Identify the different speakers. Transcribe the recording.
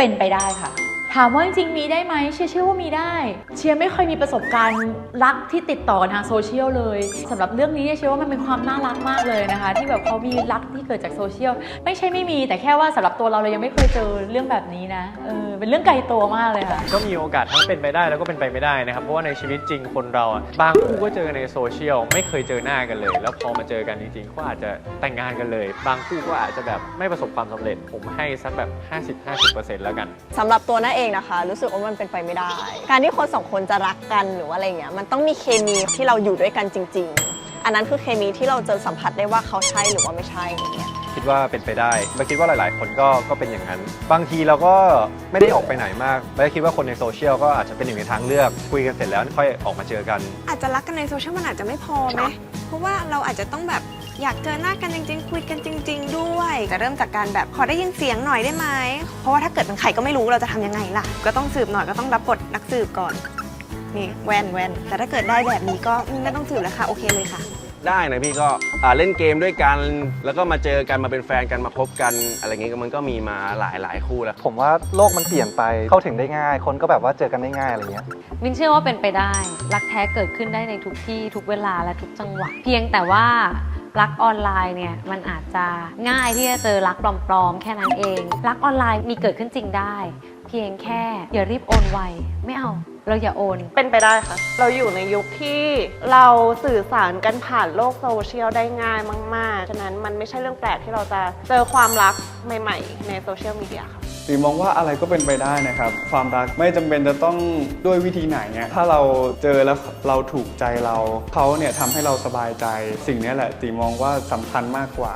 Speaker 1: เป็นไปได้ค่ะ ถามว่าจริงๆมีได้ไหมเชียร์เชื่อว่ามีได้ เชียร์ไม่เคยมีประสบการณ์รักที่ติดต่อกันทางโซเชียลเลยสำหรับเรื่องนี้เนี่ยเชียร์ว่ามันเป็นความน่ารักมากเลยนะคะ ที่แบบเขามีรักที่เกิดจากโซเชียลไม่ใช่ไม่มี แต่แค่ว่าสำหรับตัวเราเรายังไม่เคยเจอเรื่องแบบนี้นะเออเป็นเรื่องไกลตัวมากเลยค่ะ
Speaker 2: ก็มีโอกาสทั้งเป็นไปได้แล้วก็เป็นไปไม่ได้นะครับเพราะว่าในชีวิตจริงคนเราอะบางคู่ก็เจอกันในโซเชียลไม่เคยเจอหน้ากันเลย แล้วพอมาเจอกันจริงๆก็อาจจะแต่งงานกันเลย บางคู่ก็อาจจะแบบไม่ประสบความสำเร็จ ผมให้สักแบบ 50-50%แล้วกัน
Speaker 3: สำหรับตัวน้าเองนะคะ รู้สึกว่ามันเป็นไปไม่ได้ การที่คนสองคนจะรักกันหรือว่าอะไรเงี้ยมันต้องมีเคมีที่เราอยู่ด้วยกันจริง ๆ อันนั้นคือเคมีที่เราจะสัมผัสได้ว่าเขาใช่หรือว่าไม่ใช่อย่างเงี้ย
Speaker 4: คิดว่าเป็นไปได้เราคิดว่าหลาย ๆ คนก็ก็เป็นอย่างนั้น บางทีเราก็ไม่ได้ออกไปไหนมากไม่ได้คิดว่าคนในโซเชียลก็อาจจะเป็นหนึ่งในทางเลือก คุยกันเสร็จแล้วค่อยออกมาเจอกัน
Speaker 5: อาจจะรักกันในโซเชียลมันอาจจะไม่พอไหมเพราะว่าเราอาจจะต้องแบบ อยากเจอหน้ากันจริง ๆ คุยกันจริง ๆ ด้วย จะเริ่มจากการแบบขอได้ยินเสียงหน่อยได้ไหมเพราะว่าถ้าเกิดเป็นใครก็ไม่รู้เราจะทำยังไงล่ะ ก็ต้องสืบหน่อยก็ต้องรับบทนักสืบก่อนนี่แว่นแว่นแต่ถ้าเกิดได้แบบนี้ก็ไม่ต้องสืบแล้วค่ะโอเคเลยค่ะ
Speaker 6: ได้นะพี่ก็อ่าเล่นเกมด้วยกัน แล้วก็มาเจอกันมาเป็นแฟนกันมาคบกัน อะไรเงี้ยมันก็มีมาหลายหลายคู่แล้ว
Speaker 7: ผมว่าโลกมันเปลี่ยนไปเข้าถึงได้ง่าย คนก็แบบว่าเจอกันได้ง่ายอะไรเงี้ย
Speaker 8: มินเชื่อว่าเป็นไปได้ รักแท้เกิดขึ้นได้ในทุกที่ทุกเวลาและทุกจังหวะ เพียงแต่ว่า รักออนไลน์เนี่ยมันอาจจะง่ายที่จะเจอรักปลอมๆ แค่นั้นเอง รักออนไลน์มีเกิดขึ้นจริงได้ เพียงแค่อย่ารีบโอนไวไม่เอา เราอย่าโอน
Speaker 9: เป็นไปได้ค่ะ เราอยู่ในยุคที่เราสื่อสารกันผ่านโลกโซเชียลได้ง่ายมาก ๆ ฉะนั้นมันไม่ใช่เรื่องแปลกที่เราจะเจอความรักใหม่ ๆ ในโซเชียลมีเดียค่ะ
Speaker 10: ตีมองว่าอะไรก็เป็นไปได้นะครับ ความรักไม่จำเป็นจะต้องด้วยวิธีไหนเนี่ยถ้าเราเจอแล้วเราถูกใจเราเขาเนี่ยทำให้เราสบายใจ สิ่งนี้แหละตีมองว่าสำคัญมากกว่า